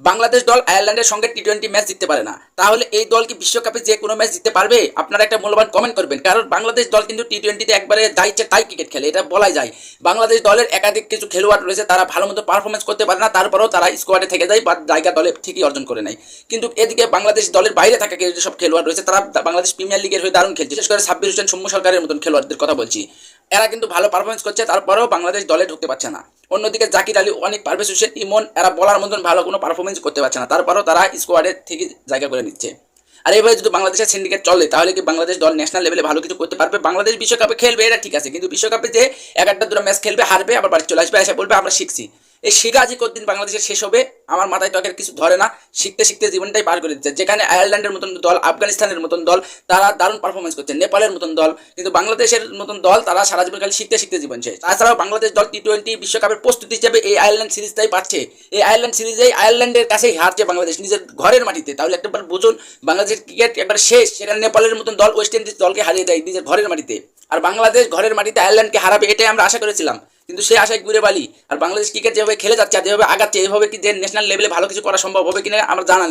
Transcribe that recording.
বাংলাদেশ দল আয়ারল্যান্ডের সঙ্গে টি টোয়েন্টি ম্যাচ জিততে পারে না। তাহলে এই দল কি বিশ্বকাপে যে কোনো ম্যাচ জিততে পারবে? আপনারা একটা মূল্যবান কমেন্ট করবেন। কারণ বাংলাদেশ দল কিন্তু টি টোয়েন্টিতে একবারে যা ইচ্ছে তাই ক্রিকেট খেলে, এটা বলাই যায়। বাংলাদেশ দলের একাধিক কিছু খেলোয়াড় রয়েছে, তারা ভালো মতো পারফরমেন্স করতে পারে না, তারপরেও তারা স্কোয়াডে থেকে যায় বা জায়গা দলে ঠিকই অর্জন করে নেয়। কিন্তু এদিকে বাংলাদেশ দলের বাইরে থাকা যেসব খেলোয়াড় রয়েছে, তারা বাংলাদেশ প্রিমিয়ার লিগের হয়ে দারুণ খেলছে। বিশেষ করে সাব্বির হোসেন সৌম্য সরকারের মতন খেলোয়াড়দের কথা বলছি। এরা কিন্তু ভালো পারফরমেন্স করছে, তারপরেও বাংলাদেশ দলে ঢুকতে পারছে না। অন্যদিকে জাকির আলী অনেক পারভেজ হোসেন ইমন, এরা বলার মতন ভালো কোনো পারফরমেন্স করতে পারছে না। তারপরও তারা স্কোয়াডের থেকে জায়গা করে নিচ্ছে। আর এইভাবে যদি বাংলাদেশের সিন্ডিকেট চলে, তাহলে কি বাংলাদেশ দল ন্যাশনাল লেভেলে ভালো কিছু করতে পারবে? বাংলাদেশ বিশ্বকাপে খেলবে, এটা ঠিক আছে। কিন্তু বিশ্বকাপে যে এক একটা দুটো ম্যাচ খেলবে, হারবে, আবার বাড়ি চলে আসবে, এসে বলবে, আমরা শিখছি। এই শেখা যে কতদিন বাংলাদেশের শেষ হবে, আমার মাথায় আর কিছু ধরে না। শিখতে শিখতে জীবনটাই পার করে দিচ্ছে। যেখানে আয়ারল্যান্ডের মতন দল, আফগানিস্তানের মতন দল, তারা দারুণ পারফরমেন্স করছে। নেপালের মতন দল, কিন্তু বাংলাদেশের মতন দল, তারা সারা জীবন খালি শিখতে শিখতে জীবন শেষ তাছাড়াও বাংলাদেশ দল টি টোয়েন্টি বিশ্বকাপের প্রস্তুতি হিসেবে এই আয়ারল্যান্ড সিরিজটাই পাচ্ছে। এই আয়ারল্যান্ড সিরিজেই আয়ারল্যান্ডের কাছেই হারছে বাংলাদেশ। নিজের ঘরের মাটিতে। তাহলে একবার বুঝুন, বাংলাদেশের ক্রিকেট একবার শেষ, সেখানে নেপালের মতন দল ওয়েস্ট ইন্ডিজ দলকে হারিয়ে দেয় নিজের ঘরের মাটিতে। আর বাংলাদেশ ঘরের মাটিতে আয়ারল্যান্ডকে হারাবে, এটাই আমরা আশা করেছিলাম। কিন্তু সে আশায় ঘুরে বালি আর বাংলাদেশ ক্রিকেট যেভাবে খেলে যাচ্ছে আর যেভাবে আগাচ্ছে, এভাবে কি যে ন্যাশনাল লেভেলে ভালো কিছু করা সম্ভব হবে কিনা আমরা জানা।